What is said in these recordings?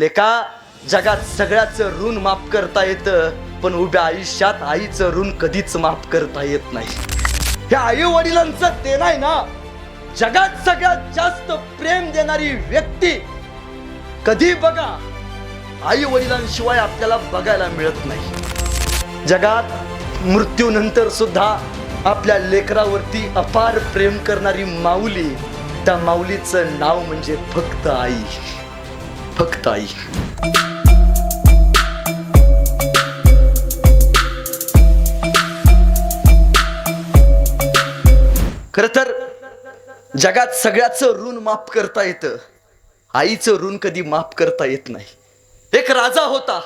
लेका जगात सगळ्याचं ऋण माफ करता येतं पण उभ्या आयुष्यात आईचं ऋण कधीच माफ करता येत नाही. हे आई वडिलांचं ते नाही ना जगात सगळ्यात जास्त प्रेम देणारी व्यक्ती कधी बघा आई वडिलांशिवाय आपल्याला बघायला मिळत नाही. जगात मृत्यूनंतर सुद्धा आपल्या लेकरावरती अपार प्रेम करणारी माऊली त्या माऊलीचं नाव म्हणजे फक्त आई. फक्त आई खर तर जगात सगळ्याचं ऋण माफ करता येतं. आईचं ऋण कधी माफ करता येत नाही. एक राजा होता.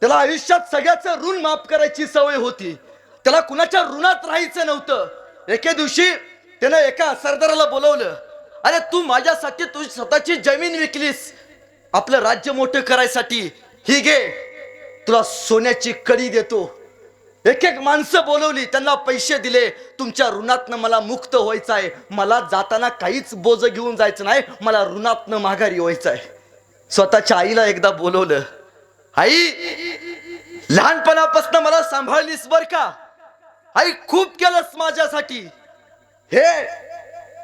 त्याला आयुष्यात सगळ्याचं ऋण माफ करायची सवय होती. त्याला कुणाच्या ऋणात राहायचं नव्हतं. एके दिवशी त्यानं एका सरदाराला बोलवलं अरे तू माझ्यासाठी तुझी स्वतःची जमीन विकलीस. आपलं राज्य मोठं करायसाठी. ही घे. तुला सोन्याची कडी देतो. एक एक माणसं बोलवली त्यांना पैसे दिले. तुमच्या ऋणातनं मला मुक्त व्हायचं आहे मला जाताना काहीच बोज घेऊन जायचं नाही. मला ऋणातनं माघारी व्हायचं आहे स्वतःच्या आईला एकदा बोलवलं. आई लहानपणापासून मला सांभाळलीस बर का? आई खूप केलंस माझ्यासाठी. हे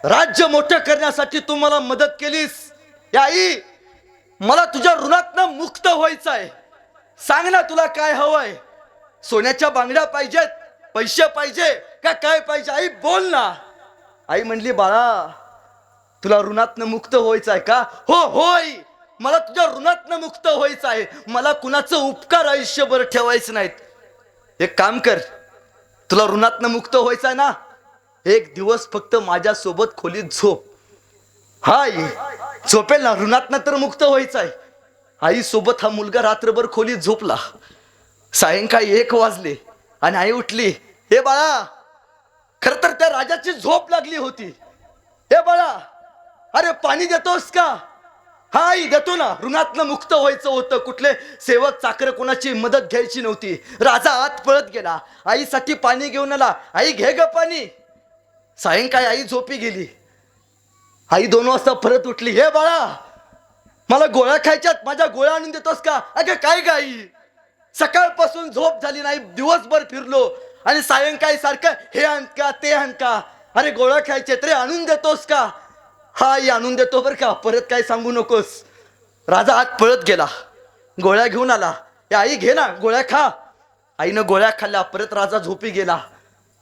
राज्य मोठं करण्यासाठी तू मला मदत केलीस. या आई मला तुझ्या ऋणातनं मुक्त व्हायचं आहे सांग ना तुला काय हवंय. सोन्याच्या बांगड्या पाहिजेत पैसे पाहिजे का काय पाहिजे? आई बोल ना. आई म्हणली बाळा तुला ऋणातनं मुक्त व्हायचं आहे का? हो होय. मला तुझ्या ऋणातनं मुक्त व्हायचं आहे मला कुणाचं उपकार आयुष्यभर ठेवायचं नाहीत. एक काम कर. तुला ऋणातनं मुक्त व्हायचं आहे ना. एक दिवस फक्त माझ्यासोबत खोलीत झोप. हाय. झोपेल ना ऋणातनं तर मुक्त व्हायचं आहे आई सोबत हा मुलगा रात्रभर खोलीत झोपला. सायंकाळी एक वाजले आणि आई उठली हे बाळा खर तर त्या राजाची झोप लागली होती. हे बाळा अरे पाणी देतोस का? हा आई देतो ना. ऋणातनं मुक्त व्हायचं होतं. कुठले सेवक चाकर कोणाची मदत घ्यायची नव्हती. राजा आत पळत गेला. आईसाठी पाणी घेऊन आला. आई घे ग पाणी. सायंकाळी आई झोपी गेली. आई दोन वाजता परत उठली. हे बाळा मला गोळ्या खायच्यात. माझ्या गोळ्या आणून देतोस का? अगं काय गाई सकाळपासून झोप झाली नाही. दिवसभर फिरलो. आणि सायंकाळी सारखं हे आण का ते आण का? अरे गोळ्या खायचे तरी आणून देतोस का? हा आई आणून देतो बरं का. परत काय सांगू नकोस. राजा आत पळत गेला. गोळ्या घेऊन आला. ए आई घे ना. गोळ्या खा. आईनं गोळ्या खाल्ल्या. परत राजा झोपी गेला.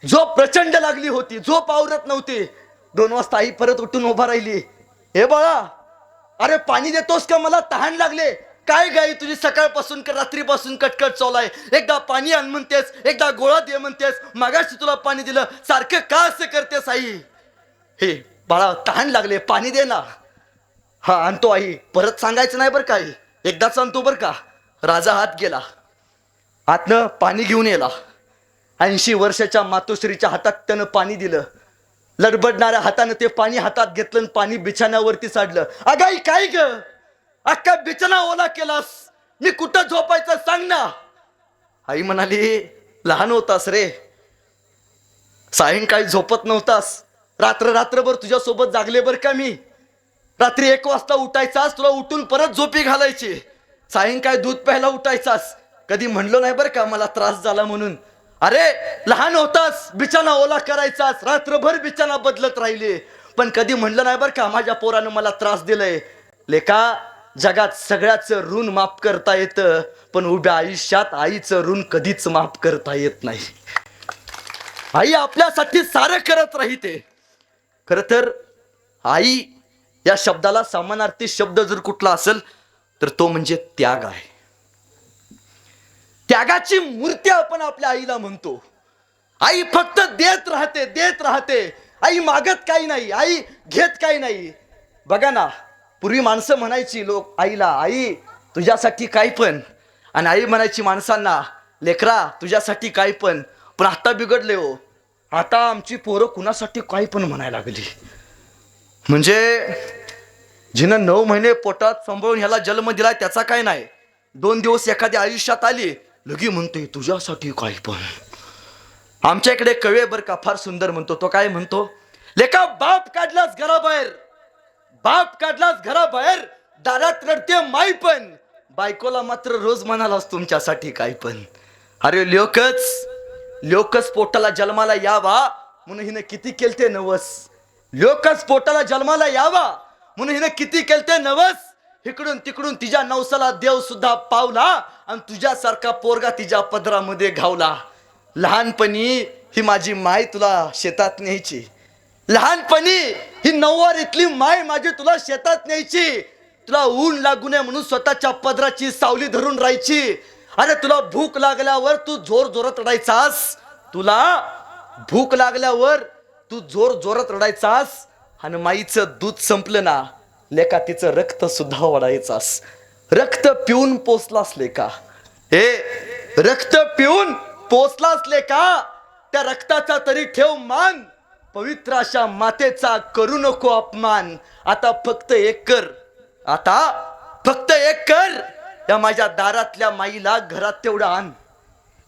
झोप प्रचंड लागली होती. झोप आवरत नव्हती. दोन वाजता आई परत उठून उभा राहिली. हे बाळा अरे पाणी देतोस का? मला तहान लागले. काय गाई तुझी सकाळपासून का रात्रीपासून कटकट चालू आहे? एकदा पाणी आण म्हणतेस एकदा गोळा दे म्हणतेस. मागाशी तुला पाणी दिलं. सारखं का असं करतेस आई? हे बाळा तहान लागले. पाणी दे ना. हा आणतो आई. परत सांगायचं नाही बरं का आई. एकदाच आणतो बरं का. राजा हात गेला. आतनं पाणी घेऊन येला. ऐंशी वर्षाच्या मातोश्रीच्या हातात त्यानं पाणी दिलं. लडबडणाऱ्या हातानं ते पाणी हातात घेतलं आणि पाणी बिछाण्यावरती साडलं. अगाई काय ग? अख्खा बिछाना ओला केलास. मी कुठं झोपायचं सांग ना. आई म्हणाली लहान होतास रे. सायंकाळी झोपत नव्हतास. रात्र रात्रभर तुझ्यासोबत जागले बर का मी? रात्री एक वाजता उठायचास तुला उठून परत झोपी घालायची. सायंकाळी दूध प्यायला उठायचास. कधी म्हणलो नाही बरं का मला त्रास झाला म्हणून. अरे लहान होतास बिछाना ओला करायचास रात्रभर बिछाना बदलत राहिले. पण कधी म्हणलं नाही बरं का माझ्या पोरानं मला त्रास दिलाय. लेका जगात सगळ्याचं ऋण माफ करता येतं पण उभ्या आयुष्यात आईचं ऋण कधीच माफ करता येत नाही. आई आपल्यासाठी सारं करत राहते. खर तर आई या शब्दाला समानार्थी शब्द जर कुठला असेल तर तो म्हणजे त्याग आहे. त्यागाची मूर्ती आपण आपल्या आईला म्हणतो. आई फक्त देत राहते देत राहते. आई मागत काही नाही आई घेत काही नाही. बघा ना पूर्वी माणसं म्हणायची लोक आईला आई तुझ्यासाठी काय पण. आणि आई म्हणायची माणसांना लेकरा तुझ्यासाठी काय पण. पण आता बिघडले हो. आता आमची पोरं कुणासाठी काय पण म्हणायला लागली. म्हणजे जिनं नऊ महिने पोटात सांभाळून ह्याला जन्म दिलाय त्याचा काय नाही. दोन दिवस एखाद्या आयुष्यात आली लगी म्हणतोय तुझ्यासाठी काय पण. आमच्या इकडे कवे बर का फार सुंदर म्हणतो तो काय म्हणतो? लेका बाप काढलास घराबाहेर. बाप काढलास घराबाहेर दारात रडते माई पण. बायकोला मात्र रोज म्हणालास तुमच्यासाठी काय पण. अरे लोकच लोकच पोटाला जन्माला यावा म्हणून हिने किती केलते नवस. लोकच पोटाला जन्माला यावा म्हणून हिने किती केलते नवस. इकडून तिकडून तिच्या नवसाला देव सुद्धा पावला आणि तुझ्यासारखा पोरगा तिच्या पदरामध्ये घावला. लहानपणी ही माझी माय तुला शेतात न्यायची. लहानपणी ही नऊवारीतली माय माझी तुला शेतात न्यायची. तुला ऊन लागू नये म्हणून स्वतःच्या पदराची सावली धरून राहायची. अरे तुला भूक लागल्यावर तू जोर जोरात रडायचास. तुला भूक लागल्यावर तू जोर जोरात रडायचास. आणि माईचं दूध संपलं ना. लेका तिचं रक्त सुद्धा वाढायचास रक्त पिऊन पोचलास लेका. हे रक्त पिऊन पोचलास लेका. त्या रक्ताचा तरी ठेव मान. पवित्र अशा मातेचा करू नको अपमान. आता फक्त एक कर. आता फक्त एक कर. या माझ्या दारातल्या माईला घरात तेवढं आण.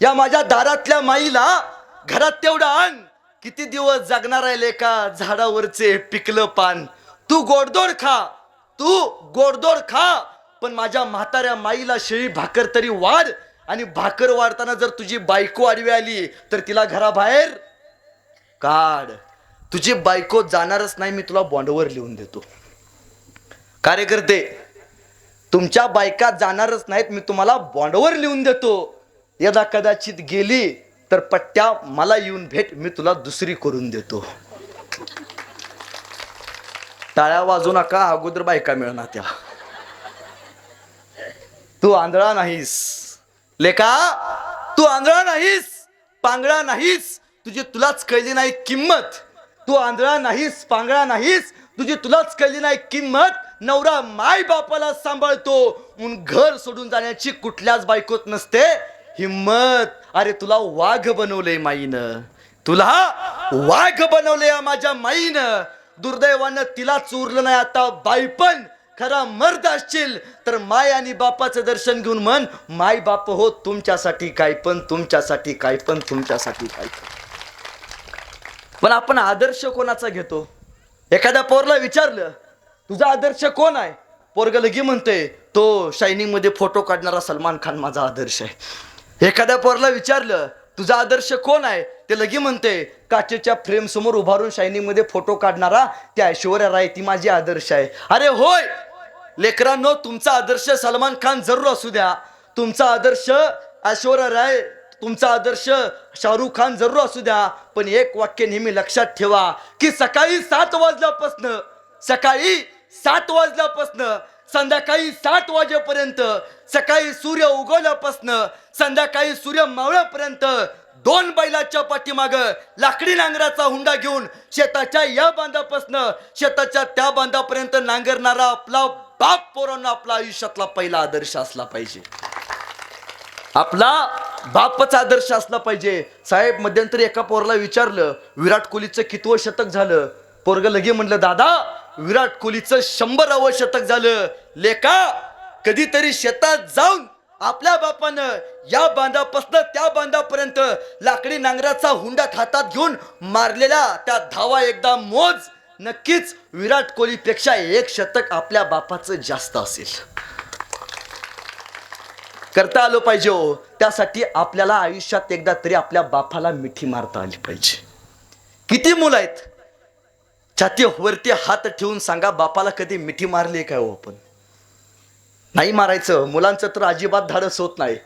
या माझ्या दारातल्या माईला घरात तेवढं आण. किती दिवस जगणार आहे लेका? झाडावरचे पिकलं पान. तू गोडदोड खा. तू गोडदोड खा. पण माझ्या म्हाताऱ्या माईला शेळी भाकर तरी वाढ. आणि भाकर वाढताना जर तुझी बायको आडवी आली तर तिला घराबाहेर काढ. तुझी बायको जाणारच नाही मी तुला बॉन्डवर लिहून देतो. कार्यकर्ते तुमच्या बायका जाणारच नाहीत मी तुम्हाला बॉन्डवर लिहून देतो. यदा कदाचित गेली तर पट्ट्या मला येऊन भेट मी तुला दुसरी करून देतो. टाळ्या वाजू नका अगोदर बायका मिळणार त्या तू आंधळा नाहीस. लेका तू आंधळा नाहीस पांगळा नाहीस तुझी तुलाच कळली नाही किंमत. तू आंधळा नाहीस पांगळा नाहीस तुझी तुलाच कळली नाही किंमत. नवरा माय बापाला सांभाळतो म्हणून घर सोडून जाण्याची कुठल्याच बायकोत नसते. हिम्मत अरे तुला वाघ बनवलंय माईनं. तुला वाघ बनवलंय माझ्या माईनं. दुर्दैवानं तिला उरलं नाही आता. बाई पण खरा मर्द असशील. तर माय आणि बापाचं दर्शन घेऊन म्हण माय बाप हो तुमच्यासाठी काय पण तुमच्यासाठी काय पण तुमच्यासाठी काय पण. पण आपण आदर्श कोणाचा घेतो? एखाद्या पोरला विचारलं तुझा आदर्श कोण आहे? पोरग लगी म्हणते तो शायनिंगमध्ये फोटो काढणारा सलमान खान माझा आदर्श आहे. एखाद्या पोरला विचारलं तुझा आदर्श कोण आहे? ते लगी म्हणते काचेच्या फ्रेम समोर उभारून शायनिंगमध्ये फोटो काढणारा त्या ऐश्वर्या राय ती माझी आदर्श आहे. अरे होय! लेकरांनो तुमचा आदर्श सलमान खान जरूर असू द्या. तुमचा आदर्श ऐश्वर्या राय तुमचा आदर्श शाहरुख खान जरूर असू द्या. पण एक वाक्य नेहमी लक्षात ठेवा की सकाळी सात वाजल्यापासनं सकाळी सात वाजल्यापासनं संध्याकाळी सात वाजेपर्यंत सकाळी सूर्य उगवल्यापासनं संध्याकाळी सूर्य मावळ्यापर्यंत दोन बैलाच्या पाठीमाग लाकडी नांगराचा हुंडा घेऊन शेताच्या या बांधापासनं शेताच्या त्या बांधापर्यंत नांगरणारा आपला बाप पोरांना आपला आयुष्यातला पहिला आदर्श असला पाहिजे. आपला बापच आदर्श असला पाहिजे. साहेब मध्यंतरी एका पोरला विचारलं विराट कोहलीचं कितवं शतक झालं? पोरग लगे म्हणलं दादा विराट कोहलीचं शंभरावं शतक झालं. लेका कधीतरी शेतात जाऊन आपल्या बापानं या बांधापासून त्या बांधापर्यंत लाकडी नांगराचा हुंडा हातात घेऊन मारलेल्या त्या धावा एकदा मोज नक्कीच विराट कोहलीपेक्षा एक शतक आपल्या बापाचं जास्त असेल. करता आलो पाहिजे हो त्यासाठी आपल्याला आयुष्यात एकदा तरी आपल्या बापाला मिठी मारता आली पाहिजे. किती मुलं आहेत? छाती वरती हात ठेवून सांगा बापाला कधी मिठी मारली काय हो आपण? नाही मारायचं मुलांचं तर अजिबात धाडस होत नाही.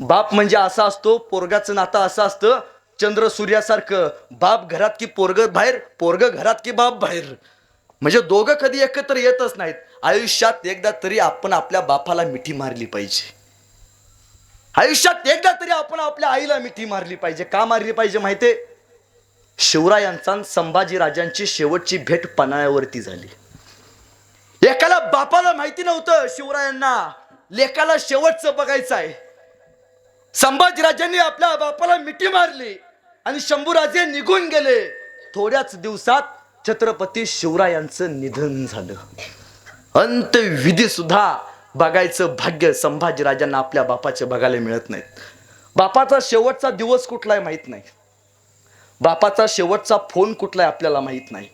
बाप म्हणजे असा असतो पोरगाचं नातं असं असतं चंद्र सूर्यासारखं. बाप घरात की पोरग बाहेर पोरग घरात की बाप बाहेर. म्हणजे दोघं कधी एकत्र येतच नाहीत. आयुष्यात एकदा तरी आपण आपल्या बापाला मिठी मारली पाहिजे. आयुष्यात एकदा तरी आपण आपल्या आईला मिठी मारली पाहिजे. का मारली पाहिजे माहिती शिवरायांचा आणि संभाजीराजांची शेवटची भेट पन्हाळ्यावरती झाली. एकाला बापाला माहिती नव्हतं शिवरायांना. लेकाला शेवटचं बघायचं आहे. संभाजीराजांनी आपल्या बापाला मिठी मारली आणि शंभूराजे निघून गेले. थोड्याच दिवसात छत्रपती शिवरायांचं निधन झालं. अंतविधी सुद्धा बघायचं भाग्य संभाजीराजांना आपल्या बापाचे बघायला मिळत नाहीत. बापाचा शेवटचा दिवस कुठलाय माहीत नाही. बापाचा शेवटचा फोन कुठलाय आपल्याला माहीत नाही.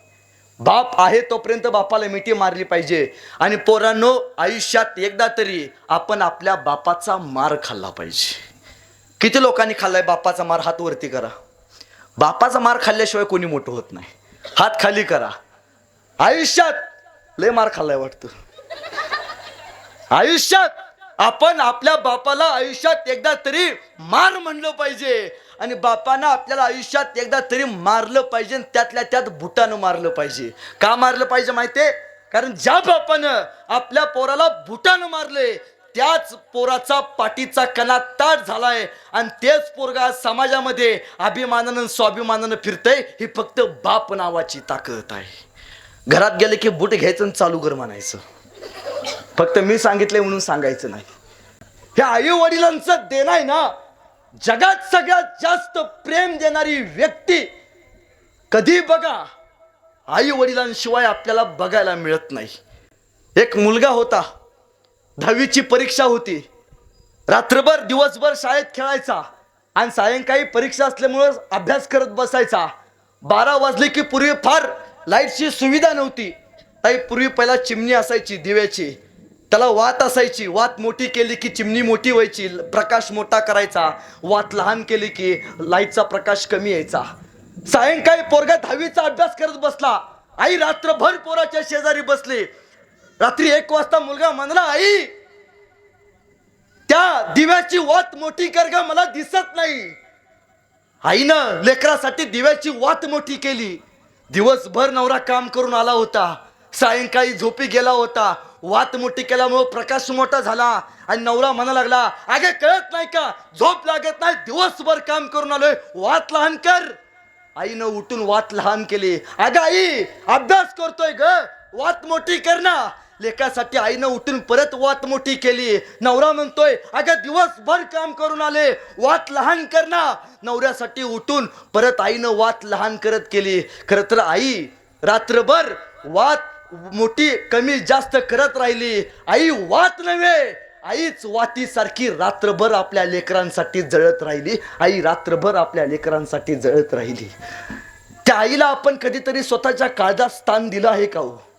बाप आहे तोपर्यंत बापाला मिठी मारली पाहिजे. आणि पोरांनो आयुष्यात एकदा तरी आपण आपल्या बापाचा मार खाल्ला पाहिजे. किती लोकांनी खाल्लाय? बापाचा मार हात वरती करा. बापाचा मार खाल्ल्याशिवाय कोणी मोठं होत नाही. हात खाली करा. आयुष्यात लय मार खाल्लाय वाटतं. आयुष्यात आपण आपल्या बापाला आयुष्यात एकदा तरी मार म्हणलं पाहिजे. आणि बापानं आपल्याला आयुष्यात एकदा तरी मारलं पाहिजे आणि त्यातल्या त्यात बुटानं मारलं पाहिजे. का मारलं पाहिजे माहितीये? कारण ज्या बापानं आपल्या पोराला बुटानं मारले त्याच पोराचा पाठीचा कणा ताट झालाय. आणि तेच पोरगा समाजामध्ये अभिमानानं स्वाभिमानानं फिरतय. ही फक्त बाप नावाची ताकद आहे. घरात गेले की बूट घ्यायचं आणि चालू कर म्हणायचं. फक्त मी सांगितले म्हणून सांगायचं नाही. हे आई वडिलांचं देणं आहे ना. जगात सगळ्यात जास्त प्रेम देणारी व्यक्ती कधी बघा आई वडिलांशिवाय आपल्याला बघायला मिळत नाही. एक मुलगा होता. दहावीची परीक्षा होती. रात्रभर दिवसभर शाळेत खेळायचा. आणि सायंकाळी परीक्षा असल्यामुळं अभ्यास करत बसायचा. बारा वाजले की पूर्वी फार लाईटची सुविधा नव्हती. ताई पूर्वी पहिला चिमणी असायची दिव्याची. त्याला वात असायची. वात मोठी केली की चिमणी मोठी व्हायची. प्रकाश मोठा करायचा. वात लहान केली की लाईटचा प्रकाश कमी यायचा. सायंकाळी पोरगा दहावीचा अभ्यास करत बसला. आई रात्रभर पोराच्या शेजारी बसली. रात्री एक वाजता मुलगा म्हणला आई त्या दिव्याची वात मोठी कर ग मला दिसत नाही. आईनं लेकरासाठी दिव्याची वात मोठी केली. दिवसभर नवरा काम करून आला होता. सायंकाळी झोपी गेला होता. वात मोठी केल्यामुळे प्रकाश मोठा झाला. आणि नवरा म्हणा लागला अगे कळत नाही का? झोप लागत नाही. दिवसभर काम करून आलोय. वात लहान कर. आईनं उठून वात लहान केली. अगं आई अभ्यास करतोय ग. वात मोठी कर ना. लेखासाठी आईनं उठून परत वात मोठी केली. नवरा म्हणतोय अगं दिवसभर काम करून आले वात लहान कर ना. नवऱ्यासाठी उठून परत आईनं वात लहान करत केली. खरं तर आई रात्रभर वात मोठी कमी जास्त करत राहिली. आई वात नव्हे आईच वातीसारखी रात्रभर आपल्या लेकरांसाठी जळत राहिली. आई रात्रभर आपल्या लेकरांसाठी जळत राहिली. त्या आईला आपण कधीतरी स्वतःच्या काळजात स्थान दिलं आहे का हो?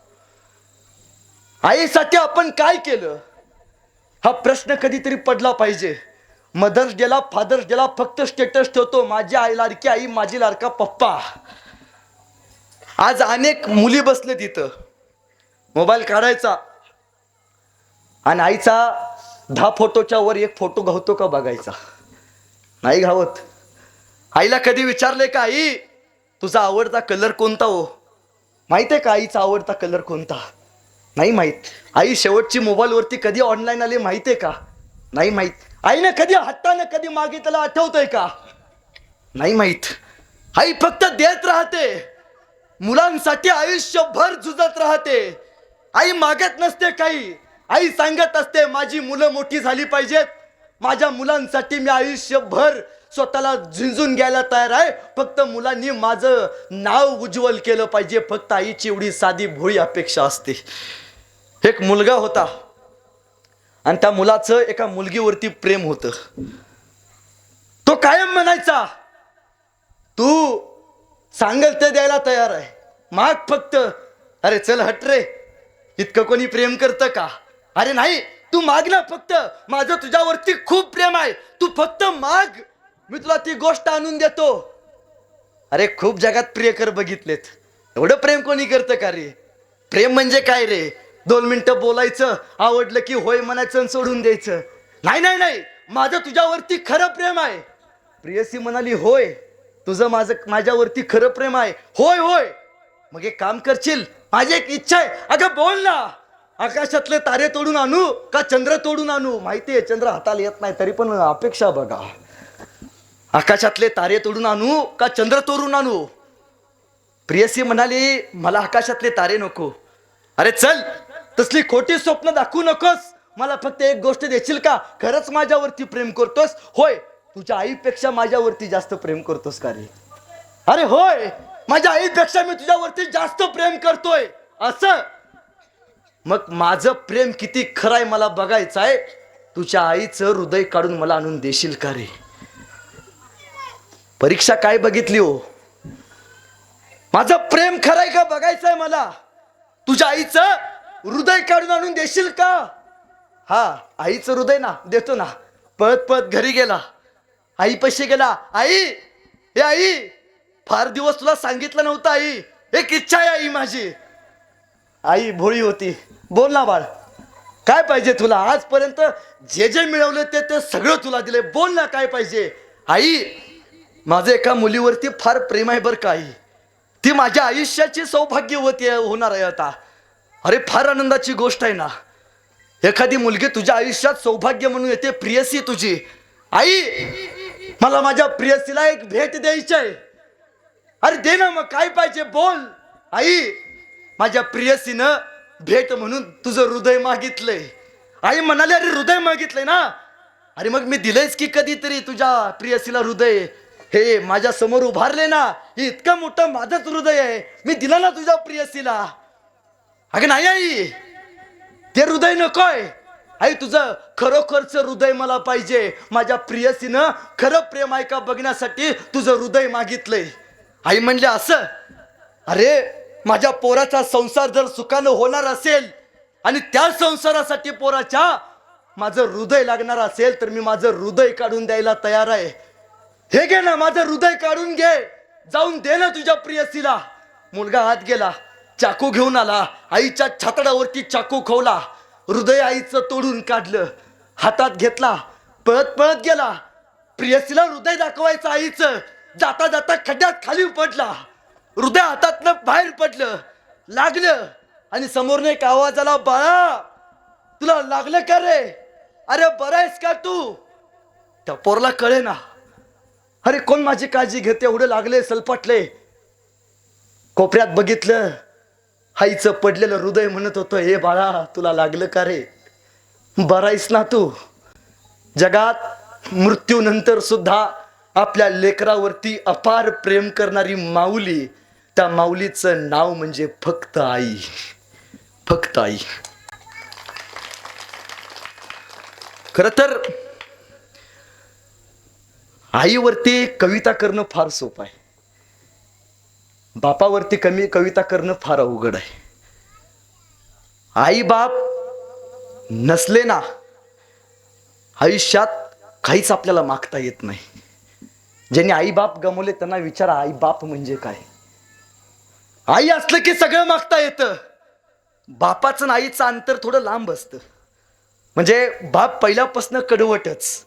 आईसाठी आपण काय केलं? हा प्रश्न कधीतरी पडला पाहिजे. मदर्स डेला फादर्स डेला फक्त स्टेटस ठेवतो. माझी आई लाडकी आई माझी लाडका पप्पा. आज अनेक मुली बसले तिथं मोबाईल काढायचा. आणि आईचा दहा फोटोच्या वर एक फोटो घावतो का बघायचा? नाही घावत आईला कधी विचारले का आई तुझा आवडता कलर कोणता हो? माहीत आहे का आईचा आवडता कलर कोणता? नाही माहीत. आई शेवटची मोबाईलवरती कधी ऑनलाईन आली माहीत आहे का? नाही माहीत. आईनं कधी हातानं कधी मागितलं आठवतंय का? नाही माहीत. आई फक्त देत राहते. मुलांसाठी आयुष्यभर झुजत राहते. आई मागत नसते काही. आई सांगत असते माझी मुलं मोठी झाली पाहिजेत. माझ्या मुलांसाठी मी आयुष्यभर स्वतःला झिंजून घ्यायला तयार आहे. फक्त मुलांनी माझं नाव उज्ज्वल केलं पाहिजे. फक्त आईची एवढी साधी भोळी अपेक्षा असते. एक मुलगा होता. आणि त्या मुलाचं एका मुलगीवरती प्रेम होतं. तो कायम म्हणायचा तू सांगल ते द्यायला तयार आहे. माग फक्त अरे चल हट रे. इतकं कोणी प्रेम करतं का? अरे नाही तू माग ना फक्त. माझं तुझ्यावरती खूप प्रेम आहे. तू फक्त माग. मी तुला ती गोष्ट आणून देतो. अरे खूप जगात प्रियकर बघितलेत. एवढं प्रेम कोणी करतं का रे? प्रेम म्हणजे काय रे? दोन मिनटं बोलायचं आवडलं की होय म्हणायचं आणि सोडून द्यायचं. नाही नाही नाही. माझं तुझ्यावरती खरं प्रेम आहे. प्रियसी म्हणाली होय. तुझं माझं माझ्यावरती खरं प्रेम आहे. होय होय. मग एक काम करशील? माझी एक इच्छा आहे. अगं बोल ना. आकाशातले तारे तोडून आणू का चंद्र तोडून आणू? माहिती आहे चंद्र हाताला येत नाही तरी पण अपेक्षा बघा. आकाशातले तारे तोडून आणू का चंद्र तोडून आणू? प्रियसी म्हणाली मला आकाशातले तारे नको. अरे चल तसली खोटी स्वप्न दाखवू नकोस. मला फक्त एक गोष्ट देशील का? खरंच माझ्यावरती प्रेम करतोस? होय तुझ्या आईपेक्षा माझ्यावरती जास्त प्रेम करतोस का रे? अरे होय माझ्या आईपेक्षा मी तुझ्यावरती जास्त प्रेम करतोय. असं? मग माझं प्रेम किती खरं आहे मला बघायचं आहे? तुझ्या आईचं हृदय काढून मला आणून देशील का रे? परीक्षा काय बघितली हो? माझं प्रेम खरंय का बघायचंय मला? तुझ्या आईचं हृदय काढून आणून देशील का? हा आईचं हृदय ना देतो ना. पळत पळत घरी गेला. आई पैसे गेला. आई हे आई फार दिवस तुला सांगितलं नव्हतं आई. एक इच्छा आहे आई माझी. आई भोळी होती. बोल ना बाळ. काय पाहिजे तुला? आजपर्यंत जे जे मिळवलं ते ते सगळं तुला दिले बोल ना काय पाहिजे. आई माझं एका मुलीवरती फार प्रेम आहे बरं का आई. ती माझ्या आयुष्याची सौभाग्यवती होणार आहे आता. अरे फार आनंदाची गोष्ट आहे ना. एखादी मुलगी तुझ्या आयुष्यात सौभाग्य म्हणून येते प्रियसी तुझी. आई मला माझ्या प्रियसीला एक भेट द्यायची आहे. अरे दे ना मग काय पाहिजे बोल. आई माझ्या प्रियसीनं भेट म्हणून तुझं हृदय मागितलंय. आई म्हणाली अरे हृदय मागितलंय ना. अरे मग मी दिलंयच की कधीतरी तुझ्या प्रियसीला हृदय? हे माझ्यासमोर उभारले ना हे इतकं मोठं माझंच हृदय आहे. मी दिलं ना तुझ्या प्रियसीला. अगं नाही आई ते हृदय नकोय आई तुझं खरोखरच हृदय मला पाहिजे. माझ्या प्रियसीनं खरं प्रेम आहे का बघण्यासाठी तुझं हृदय मागितलंय. आई म्हणले असं? अरे माझ्या पोराचा संसार जर सुखानं होणार असेल आणि त्या संसारासाठी पोराच्या माझं हृदय लागणार असेल तर मी माझं हृदय काढून द्यायला तयार आहे. हे घे ना माझं हृदय काढून घे. जाऊन दे ना तुझ्या प्रियसीला. मुलगा आत गेला. चाकू घेऊन आला. आईच्या छातडावरती चाकू खवला. हृदय आईचं तोडून काढलं. हातात घेतला. पळत पळत गेला. प्रियसीला हृदय दाखवायचं आईचं. जाता जाता खड्ड्यात खाली पडला. हृदय हातातनं बाहेर पडलं. लागलं. आणि समोरनं एक आवाज आला बाळा तुला लागलं का रे? अरे बरं आहेस का तू? त्या पोरला कळे ना अरे कोण माझी काळजी घेते? एवढं लागले सलपटले. कोपऱ्यात बघितलं आईचं पडलेलं हृदय म्हणत होतं हे बाळा तुला लागलं का रे? बराईस ना तू. जगात मृत्यूनंतर सुद्धा आपल्या लेकरावरती अपार प्रेम करणारी माऊली त्या माऊलीचं नाव म्हणजे फक्त आई. फक्त आई. खर तर आईवरती कविता करणं फार सोपं आहे. बापावरती कमी कविता करणं फार अवघड आहे. आई बाप नसले ना आयुष्यात काहीच आपल्याला मागता येत नाही. ज्यांनी आई बाप गमवले त्यांना विचारा आई बाप म्हणजे काय? आई असलं की सगळं मागता येतं. बापाचं आईचं अंतर थोडं लांब असतं. म्हणजे बाप पहिल्यापासून कडवटच.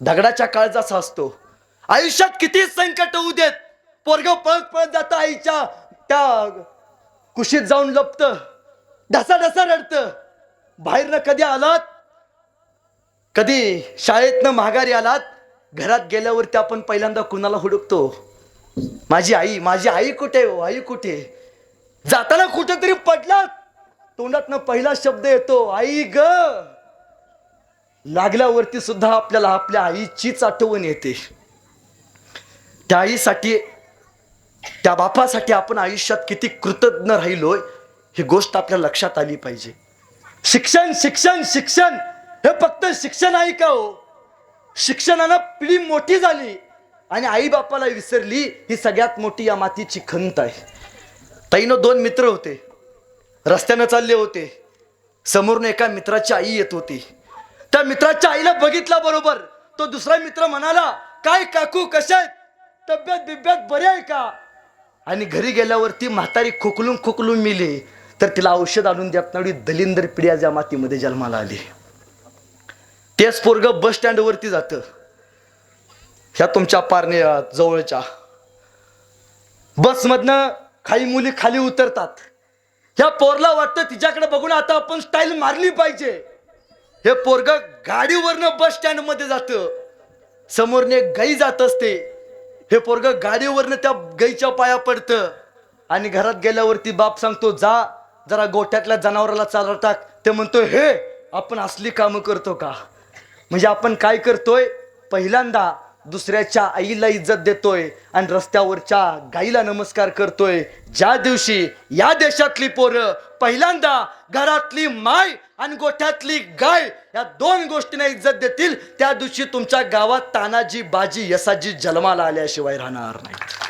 दगडाच्या काळजाचा असतो आयुष्यात किती संकट होऊ देत. पोरग पळत पळत जात आईच्या त्या कुशीत जाऊन लपत. ढसा ढसा रडत. बाहेरनं कधी आलात? कधी शाळेतनं माघारी आलात? घरात गेल्यावरती आपण पहिल्यांदा कुणाला हुडकतो? माझी आई माझी आई कुठे हो? आई कुठे? जाताना कुठेतरी पडलात. तोंडातनं पहिला शब्द येतो आई ग. लागल्यावरती सुद्धा आपल्याला आपल्या आईचीच आठवण येते. त्या आईसाठी त्या बापासाठी आपण आयुष्यात किती कृतज्ञ राहिलोय ही गोष्ट आपल्या लक्षात आली पाहिजे. शिक्षण शिक्षण शिक्षण हे फक्त शिक्षण आहे का हो? शिक्षणानं पिढी मोठी झाली आणि आई बापाला विसरली ही सगळ्यात मोठी या मातीची खंत आहे. ताईनं दोन मित्र होते. रस्त्यानं चालले होते. समोरून एका मित्राची आई येत होती. त्या मित्राच्या आईला बघितला बरोबर. तो दुसरा मित्र म्हणाला काय काकू कशा आहेत तब्येत बिब्येत बरी आहे का? आणि घरी गेल्यावरती म्हातारी खोकलून खोकलून मिली. तर तिला औषध आणून देत दलिंदर पिढ्या ज्या मातीमध्ये जन्माला आली. तेच पोरग बस स्टँडवरती जातं. ह्या तुमच्या पारणे जवळच्या. बसमधनं काही मुली खाली उतरतात. ह्या पोरला वाटतं तिच्याकडे बघून आता आपण स्टाईल मारली पाहिजे. हे पोरग गाडीवरनं बस स्टँडमध्ये जात. समोरने एक गाई जात असते. हे पोरग गाडीवरनं त्या गाईच्या पाया पडतं. आणि घरात गेल्यावरती बाप सांगतो जा जरा गोठ्यातल्या जनावराला चालत टाक. ते म्हणतो हे आपण असली कामं करतो का? म्हणजे आपण काय करतोय? पहिल्यांदा दुसऱ्याच्या आईला इज्जत देतोय आणि रस्त्यावरच्या गाईला नमस्कार करतोय. ज्या दिवशी या देशातली पोरं पहिल्यांदा घरातली माय आणि गोठ्यातली गाय या दोन गोष्टींना इज्जत देतील त्या दिवशी तुमच्या गावात तानाजी बाजी यसाजी जन्माला आल्याशिवाय राहणार नाही